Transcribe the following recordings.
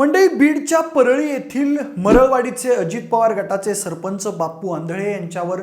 मंडई बीडच्या परळी येथील मरळवाडीचे अजित पवार गटाचे सरपंच बापू आंधळे यांच्यावर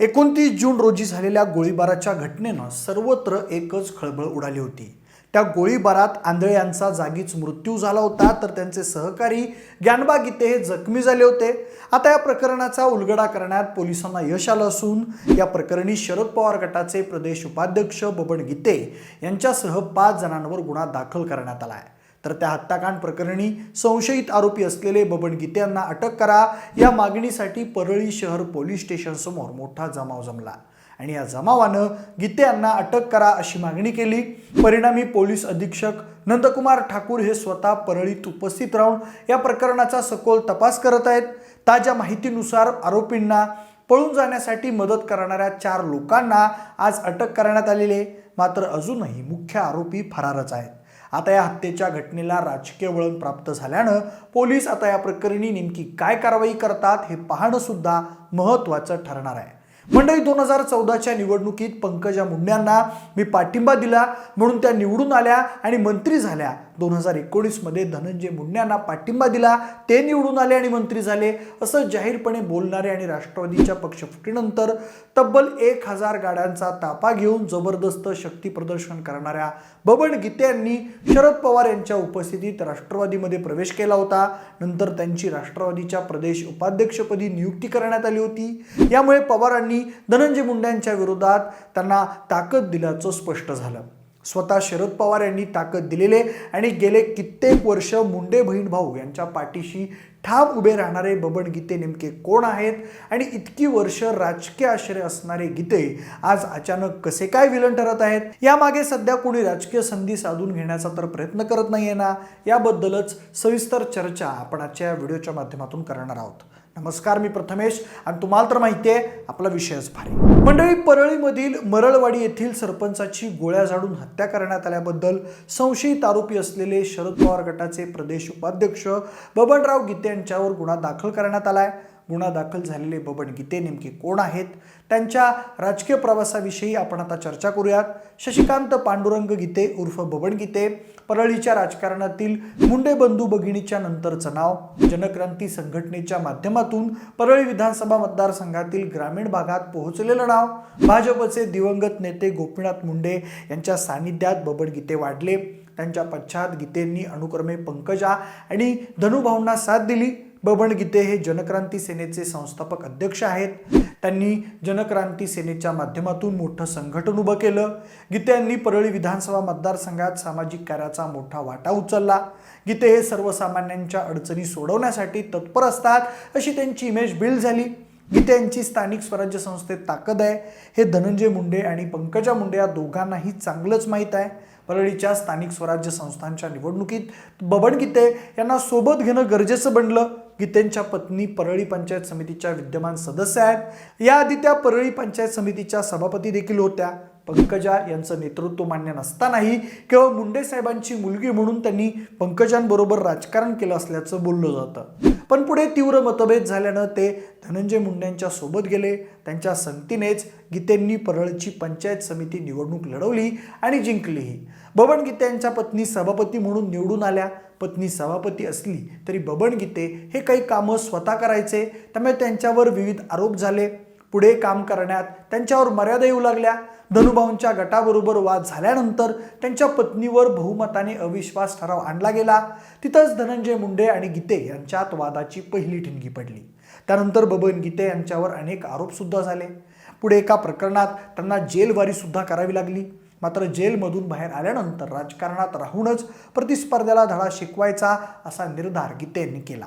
एकोणतीस जून रोजी झालेल्या गोळीबाराच्या घटनेनं सर्वत्र एकच खळबळ उडाली होती. त्या गोळीबारात आंधळे यांचा जागीच मृत्यू झाला होता तर त्यांचे सहकारी ज्ञानबा गीते हे जखमी झाले होते. आता या प्रकरणाचा उलगडा करण्यात पोलिसांना यश आलं असून या प्रकरणी शरद पवार गटाचे प्रदेश उपाध्यक्ष बबन गीते यांच्यासह पाच जणांवर गुन्हा दाखल करण्यात आला आहे. तर त्या हत्याकांड प्रकरणी संशयित आरोपी असलेले बबन गीते यांना अटक करा. या मागणीसाठी परळी शहर पोलीस स्टेशनसमोर मोठा जमाव जमला. आणि या जमावानं गीते यांना अटक करा अशी मागणी केली. परिणामी पोलीस अधीक्षक नंदकुमार ठाकूर हे स्वतः परळीत उपस्थित राहून या प्रकरणाचा सखोल तपास करत आहेत. ताज्या माहितीनुसार आरोपींना पळून जाण्यासाठी मदत करणाऱ्या चार लोकांना आज अटक करण्यात आलेली आहे. मात्र अजूनही मुख्य आरोपी फरारच आहेत. आता या हत्येच्या घटनेला राजकीय वळण प्राप्त झाल्यानं पोलीस आता या प्रकरणी नेमकी काय कारवाई करतात हे पाहणं सुद्धा महत्त्वाचं ठरणार आहे. मंडळी दोन हजार चौदाच्या निवडणुकीत पंकजा मुंड्यांना मी पाठिंबा दिला म्हणून त्या निवडून आल्या आणि मंत्री झाल्या. दोन हजार एकोणीसमध्ये धनंजय मुंड्यांना पाठिंबा दिला. ते निवडून आले आणि मंत्री झाले. असं जाहीरपणे बोलणारे आणि राष्ट्रवादीच्या पक्षफुटीनंतर तब्बल एक हजार गाड्यांचा ताफा घेऊन जबरदस्त शक्ती प्रदर्शन करणाऱ्या बबन गीते यांनी शरद पवार यांच्या उपस्थितीत राष्ट्रवादीमध्ये प्रवेश केला होता. नंतर त्यांची राष्ट्रवादीच्या प्रदेश उपाध्यक्षपदी नियुक्ती करण्यात आली होती. यामुळे पवारांनी धनंजय मुंड्यांच्या विरोधात त्यांना ताकद दिल्याचं स्पष्ट झालं. स्वतः शरद पवार यांनी ताकद दिलेले आणि गेले कित्येक वर्ष मुंडे बहीण भाऊ यांच्या पाठीशी ठाम उभे राहणारे बबन गीते नेमके कोण आहेत? आणि इतकी वर्ष राजकीय आश्रय असणारे गीते आज अचानक कसे काय विलन ठरत आहेत? यामागे सध्या कोणी राजकीय संधी साधून घेण्याचा तर प्रयत्न करत नाहीये ना? याबद्दलच सविस्तर चर्चा आपण आजच्या व्हिडिओच्या माध्यमातून करणार आहोत. नमस्कार मी प्रथमेश. आणि तुम्हाला तर माहिती आहे आपला विषयच भारी. मंडळी परळीमधील मरळवाडी येथील सरपंचाची गोळ्या झाडून हत्या करण्यात आल्याबद्दल संशयित आरोपी असलेले शरद पवार गटाचे प्रदेश उपाध्यक्ष बबनराव गीते यांच्यावर गुन्हा दाखल करण्यात आलाय. गुन्हा दाखल झालेले बबन गीते नेमके कोण आहेत? त्यांच्या राजकीय प्रवासाविषयी आपण आता चर्चा करूयात. शशिकांत पांडुरंग गीते उर्फ बबन गीते परळीच्या राजकारणातील मुंडे बंधू भगिनीच्या नंतरचं नाव जनक्रांती संघटनेच्या माध्यमातून परळी विधानसभा मतदारसंघातील ग्रामीण भागात पोहोचलेलं नाव भाजपचे दिवंगत नेते गोपीनाथ मुंडे यांच्या सानिध्यात बबन गीते वाढले. त्यांच्या पश्चात गीतेंनी अनुक्रमे पंकजा आणि धनुभाऊंना साथ दिली. बबन गीते हे जनक्रांती सेनेचे संस्थापक अध्यक्ष आहेत. त्यांनी जनक्रांती सेनेच्या माध्यमातून मोठं संघटन उभं केलं. गीते यांनी परळी विधानसभा मतदारसंघात सामाजिक कार्याचा मोठा वाटा उचलला. गीते हे सर्वसामान्यांच्या अडचणी सोडवण्यासाठी तत्पर असतात अशी त्यांची इमेज बिल्ड झाली. गीते यांची स्थानिक स्वराज्य संस्थेत ताकद आहे. हे धनंजय मुंडे आणि पंकजा मुंडे या दोघांनाही चांगलंच माहीत आहे. परळीच्या स्थानिक स्वराज्य संस्थांच्या निवडणुकीत बबन गीते यांना सोबत घेणं गरजेचं बनलं. की त्यांच्या पत्नी परळी पंचायत समितीच्या विद्यमान सदस्य आहेत. याआधी त्या परळी पंचायत समितीच्या सभापती देखील होत्या. पंकजा यांचं नेतृत्व मान्य नसतानाही केवळ मुंडे साहेबांची मुलगी म्हणून त्यांनी पंकजांबरोबर राजकारण केलं असल्याचं बोललं जातं. पण पुढे तीव्र मतभेद झाल्यानं ते धनंजय मुंडेंच्या सोबत गेले. त्यांच्या संगतीनेच गीतेंनी परळची पंचायत समिती निवडणूक लढवली आणि जिंकलीही. बबन गीते यांच्या पत्नी सभापती म्हणून निवडून आल्या. पत्नी सभापती असली तरी बबन गीते हे काही कामं स्वतः करायचे. त्यामुळे त्यांच्यावर विविध आरोप झाले. पुढे काम करण्यात त्यांच्यावर मर्यादा येऊ लागल्या. धनुभाऊंच्या गटाबरोबर वाद झाल्यानंतर त्यांच्या पत्नीवर बहुमताने अविश्वास ठराव आणला गेला. तिथंच धनंजय मुंडे आणि गीते यांच्यात वादाची पहिली ठिणगी पडली. त्यानंतर बबन गीते यांच्यावर अनेक आरोपसुद्धा झाले. पुढे एका प्रकरणात त्यांना जेलवारीसुद्धा करावी लागली. मात्र जेलमधून बाहेर आल्यानंतर राजकारणात राहूनच प्रतिस्पर्ध्याला धडा शिकवायचा असा निर्धार गीते यांनी केला.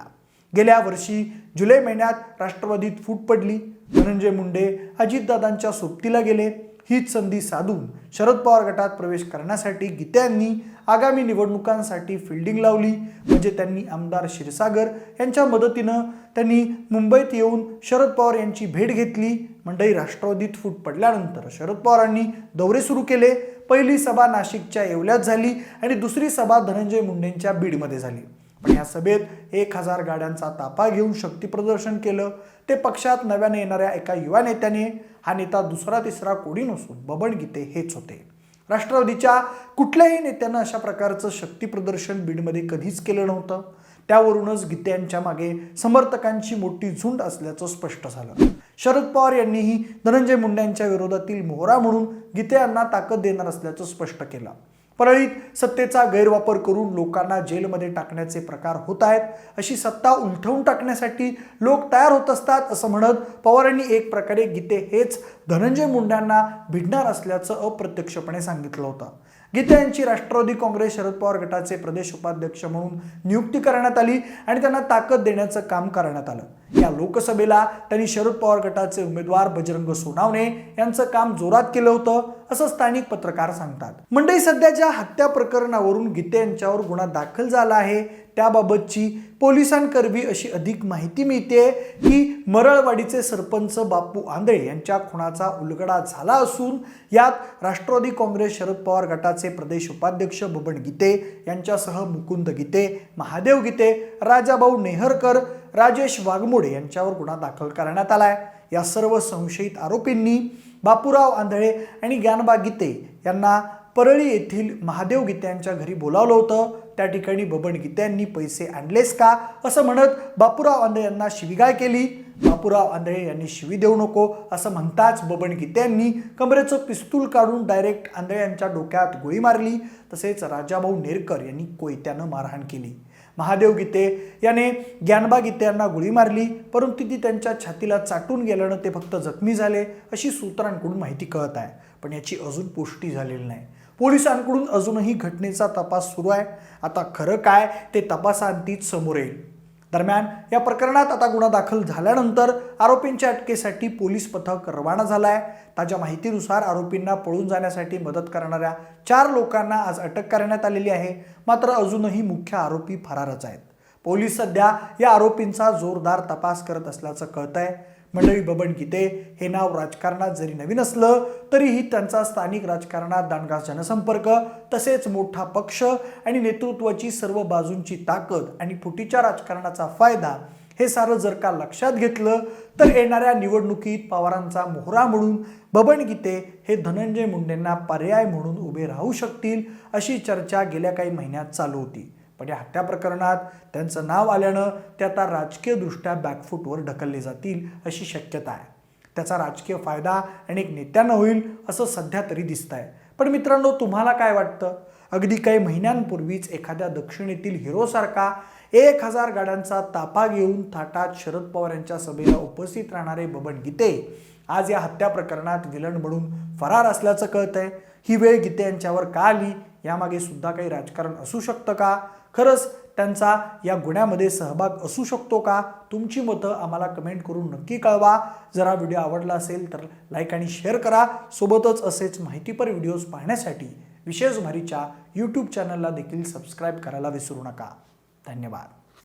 गेल्या वर्षी जुलै महिन्यात राष्ट्रवादीत फूट पडली. धनंजय मुंडे अजितदादांच्या सोबतीला गेले. हीच संधी साधून शरद पवार गटात प्रवेश करण्यासाठी गीते यांनी आगामी निवडणुकांसाठी फिल्डिंग लावली. म्हणजे त्यांनी आमदार क्षीरसागर यांच्या मदतीनं त्यांनी मुंबईत येऊन शरद पवार यांची भेट घेतली. मंडळी राष्ट्रवादीत फूट पडल्यानंतर शरद पवारांनी दौरे सुरू केले. पहिली सभा नाशिकच्या येवल्यात झाली आणि दुसरी सभा धनंजय मुंडेंच्या बीडमध्ये झाली. पण या सभेत एक हजार गाड्यांचा ताफा घेऊन शक्ती प्रदर्शन केलं. ते पक्षात नव्याने येणाऱ्या एका युवा नेत्याने हा नेता दुसरा तिसरा कोणी नसून बबन गीते हेच होते. राष्ट्रवादीच्या कुठल्याही नेत्यानं अशा प्रकारचं शक्ती प्रदर्शन बीडमध्ये कधीच केलं नव्हतं. त्यावरूनच गीते यांच्या मागे समर्थकांची मोठी झुंड असल्याचं स्पष्ट झालं. शरद पवार यांनीही धनंजय मुंडे यांच्या विरोधातील मोहरा म्हणून गीते यांना ताकद देणार असल्याचं स्पष्ट केलं. परळीत सत्तेचा गैरवापर करून लोकांना जेलमध्ये टाकण्याचे प्रकार होत आहेत. अशी सत्ता उलटवून टाकण्यासाठी लोक तयार होत असतात असं म्हणत पवारांनी एक प्रकारे गीते हेच धनंजय मुंड्यांना भिडणार असल्याचं अप्रत्यक्षपणे सांगितलं होतं. गीते यांची राष्ट्रवादी काँग्रेस शरद पवार गटाचे प्रदेश उपाध्यक्ष म्हणून नियुक्ती करण्यात आली आणि त्यांना ताकद देण्याचं काम करण्यात आलं. या लोकसभेला त्यांनी शरद पवार गटाचे उमेदवार बजरंग सोनावणे यांचं काम जोरात केलं होतं असं स्थानिक पत्रकार सांगतात. मंडई सध्याच्या हत्या प्रकरणावरून गीते यांच्यावर गुन्हा दाखल झाला आहे. त्याबाबतची पोलिसांकरवी अशी अधिक माहिती मिळते की मरळवाडीचे सरपंच बापू आंधळे यांच्या खुणाचा उलगडा झाला असून यात राष्ट्रवादी काँग्रेस शरद पवार गटाचे प्रदेश उपाध्यक्ष बबन गीते यांच्यासह मुकुंद गीते महादेव गीते राजाभाऊ नेहरकर राजेश वाघमोडे यांच्यावर गुन्हा दाखल करण्यात आलाय. या सर्व संशयित आरोपींनी बापूराव आंधळे आणि ज्ञानबा गीते यांना परळी येथील महादेव गीत्यांच्या घरी बोलावलं होतं. त्या ठिकाणी बबन गीत्यांनी पैसे आणलेस का? असं म्हणत बापूराव आंधळे यांना शिवीगाळ केली. बापूराव आंधळे यांनी शिवी देऊ नको असं म्हणताच बबन गीत्यांनी कमरेचं पिस्तूल काढून डायरेक्ट आंधळे यांच्या डोक्यात गोळी मारली. तसेच राजाभाऊ नेरकर यांनी कोयत्यानं मारहाण केली. महादेव गीते याने ज्ञानबा गीते यांना गोळी मारली. परंतु ती त्यांच्या छातीला चाटून गेल्यानं ते फक्त जखमी झाले अशी सूत्रांकडून माहिती कळत आहे. पण याची अजून पुष्टी झालेली नाही. पोलिसांकडून अजूनही घटनेचा तपास सुरू आहे. आता खरं काय ते तपासांतीच समोर येईल. दरम्यान या प्रकरणात आता गुन्हा दाखल झाल्यानंतर आरोपींच्या अटकेसाठी पोलीस पथक रवाना झालं आहे ताज्या माहितीनुसार आरोपींना पळून जाण्यासाठी मदत करणाऱ्या चार लोकांना आज अटक करण्यात आलेली आहे. मात्र अजूनही मुख्य आरोपी फरारच आहेत. पोलीस सध्या या आरोपींचा जोरदार तपास करत असल्याचं कळत आहे मंडळी बबन गीते हे नाव राजकारणात जरी नवीन असलं तरीही त्यांचा स्थानिक राजकारणात दांडगा जनसंपर्क तसेच मोठा पक्ष आणि नेतृत्वाची सर्व बाजूंची ताकद आणि फुटीच्या राजकारणाचा फायदा हे सारं जर का लक्षात घेतलं तर येणाऱ्या निवडणुकीत पवारांचा मोहरा म्हणून बबन गीते हे धनंजय मुंडेंना पर्याय म्हणून उभे राहू शकतील अशी चर्चा गेल्या काही महिन्यात चालू होती. म्हणजे हत्या प्रकरणात त्यांचं नाव आल्यानं ते आता राजकीयदृष्ट्या बॅकफूटवर ढकलले जातील अशी शक्यता आहे. त्याचा राजकीय फायदा अनेक नेत्यांना होईल असं सध्या तरी दिसत आहे पण मित्रांनो तुम्हाला काय वाटतं? अगदी काही महिन्यांपूर्वीच एखाद्या दक्षिणेतील हिरोसारखा एक हजार गाड्यांचा ताफा घेऊन थाटात शरद पवार यांच्या सभेला उपस्थित राहणारे बबन गीते आज या हत्या प्रकरणात विलन म्हणून फरार असल्याचं कळत आहे ही वेळ गीते यांच्यावर का आली? यामागे सुद्धा काही राजकारण असू शकतं का? खरंच त्यांचा या गुन्ह्यामध्ये सहभाग असू शकतो का? तुमची मतं आम्हाला कमेंट करून नक्की कळवा. जरा व्हिडिओ आवडला असेल तर लाईक आणि शेअर करा. सोबतच असेच माहितीपर व्हिडिओज पाहण्यासाठी विशेष भारीच्या यूट्यूब चॅनलला देखील सबस्क्राईब करायला विसरू नका. धन्यवाद.